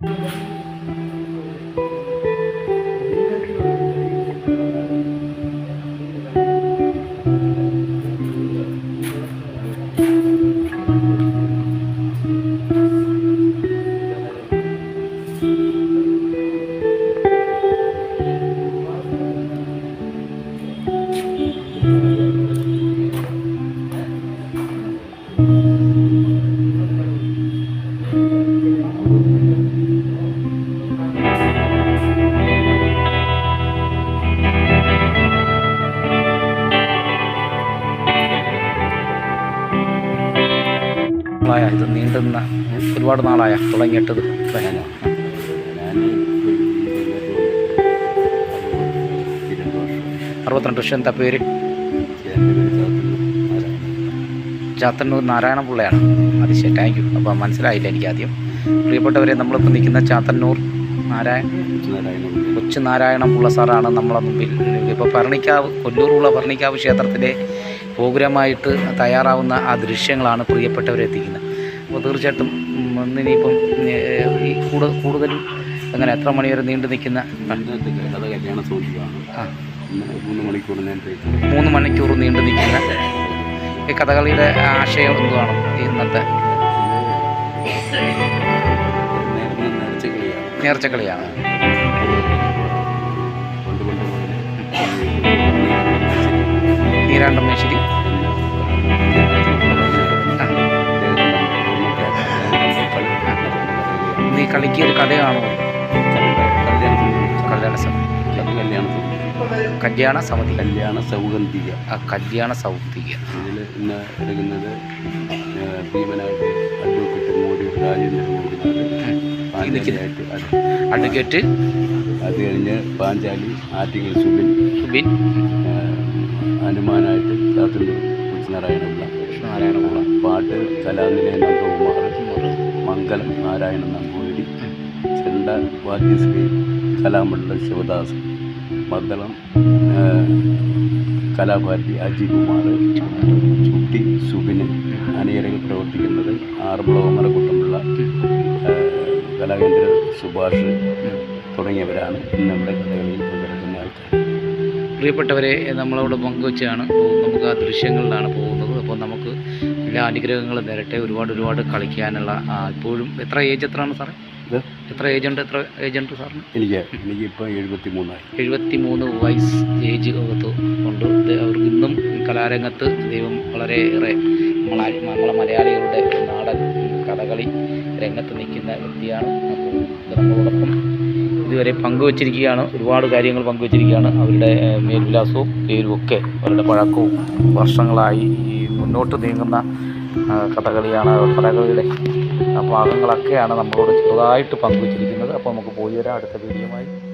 thank mm -hmm. you നാളായ ഇത് നീണ്ടുന്ന ഒരുപാട് നാളായ തുടങ്ങിയിട്ടത് ഞാൻ അറുപത്തിരണ്ട് വർഷം. എന്താ പേര്? ചാത്തന്നൂർ നാരായണ പിള്ളയാണ്. അതിശയം താങ്ക് യു അപ്പോൾ മനസ്സിലായില്ല എനിക്കാദ്യം പ്രിയപ്പെട്ടവരെ നമ്മളിപ്പോൾ നിൽക്കുന്ന ചാത്തന്നൂർ നാരായണ കൊച്ചു നാരായണപിള്ള സാറാണ് നമ്മളെ മുമ്പിൽ. ഇപ്പോൾ ഭരണിക്കാവ് കൊല്ലൂറുള്ള ഭരണിക്കാവ് ക്ഷേത്രത്തിലെ പ്രോഗ്രാമായിട്ട് തയ്യാറാവുന്ന ആ ദൃശ്യങ്ങളാണ് പ്രിയപ്പെട്ടവരെ എത്തിക്കുന്നത്. അപ്പോൾ തീർച്ചയായിട്ടും ഇന്നിനിയിപ്പം ഈ കൂടുതൽ കൂടുതലും അങ്ങനെ എത്ര മണിവരെ നീണ്ടു നിൽക്കുന്ന മൂന്ന് മണിക്കൂർ നീണ്ടു നിൽക്കുന്ന ഈ കഥകളിയുടെ ആശയം എന്തുവാണ് ഇന്നത്തെ? നേർച്ചക്കളിയാണ് കൊണ്ട് നീ കളിക്ക് ഒരു കഥയാണോ? കല്യാണ സമിതി കല്യാണ കല്യാണ സമിതി. കല്യാണ സൗഗന്ധിക. ആ കല്യാണ സൗഗന്ധിക. ഇതിൽ ഇന്ന് എടുക്കുന്നത് മോദിനാഥ് നിൽക്കുന്നത് അഡ്വക്കേറ്റ് അത് കഴിഞ്ഞ് പാഞ്ചാലി ആറ്റിങ്ങൽ സുബിൻ സുബിൻ. ആ, ഹനുമാനായിട്ട് ചാത്തന്നൂർ കൃഷ്ണനാരായണപിള്ള. നാരായണപിള്ള പാട്ട് കലാനിലയ നന്ദകുമാർ മംഗലം നാരായണൻ നമ്പൂതിരി ചെണ്ട വാദ്യശ്രീ കലാമണ്ഡലം ശിവദാസ് മദ്ദളം കലാഭാരതി അജികുമാർ ചുട്ടി സുബിന് അണിയറയിൽ പ്രവർത്തിക്കുന്നത് ആറന്മുള ഒമരക്കുട്ടമ്പിള്ള ആ, കലാകേന്ദ്ര സുഭാഷ് തുടങ്ങിയവരാണ് ഇന്ന് നമ്മുടെ കഥകളിയിൽ പങ്കെടുക്കുന്ന ആൾക്കാർ. പ്രിയപ്പെട്ടവരെ നമ്മളോട് പങ്കുവച്ചാണ് നമുക്ക് ആ ദൃശ്യങ്ങളിലാണ് പോകുന്നത്. അപ്പോൾ നമുക്ക് എല്ലാ അനുഗ്രഹങ്ങളും നേരട്ടെ. ഒരുപാട് ഒരുപാട് കളിക്കാനുള്ള ഇപ്പോഴും എത്ര ഏജ് എത്രയാണ് സാറേ? എത്ര ഏജ് ഉണ്ട്? എത്ര ഏജ് ഉണ്ട് സാറിന്? എനിക്ക് എനിക്കിപ്പോൾ എഴുപത്തി മൂന്നായി എഴുപത്തി മൂന്ന് വയസ്സ് ഏജ് അകത്ത് കൊണ്ട് ഇത് അവർക്ക് ഇന്നും കലാരംഗത്ത് ദൈവം വളരെയേറെ നമ്മളെ മലയാളികളുടെ നാടൻ കഥകളി രംഗത്ത് നിൽക്കുന്ന വ്യക്തിയാണ്. അപ്പോൾ നമ്മളോടൊപ്പം ഇതുവരെ പങ്കുവച്ചിരിക്കുകയാണ്. ഒരുപാട് കാര്യങ്ങൾ പങ്കുവച്ചിരിക്കുകയാണ്. അവരുടെ മേൽവിലാസവും പേരും ഒക്കെ അവരുടെ പഴക്കവും വർഷങ്ങളായി മുന്നോട്ട് നീങ്ങുന്ന കഥകളിയാണ് കഥകളിയുടെ ഭാഗങ്ങളൊക്കെയാണ് നമ്മളോട് ചെറുതായിട്ട് പങ്കുവച്ചിരിക്കുന്നത്. അപ്പോൾ നമുക്ക് പോയി വരാം. അടുത്ത വീഡിയോയുമായി.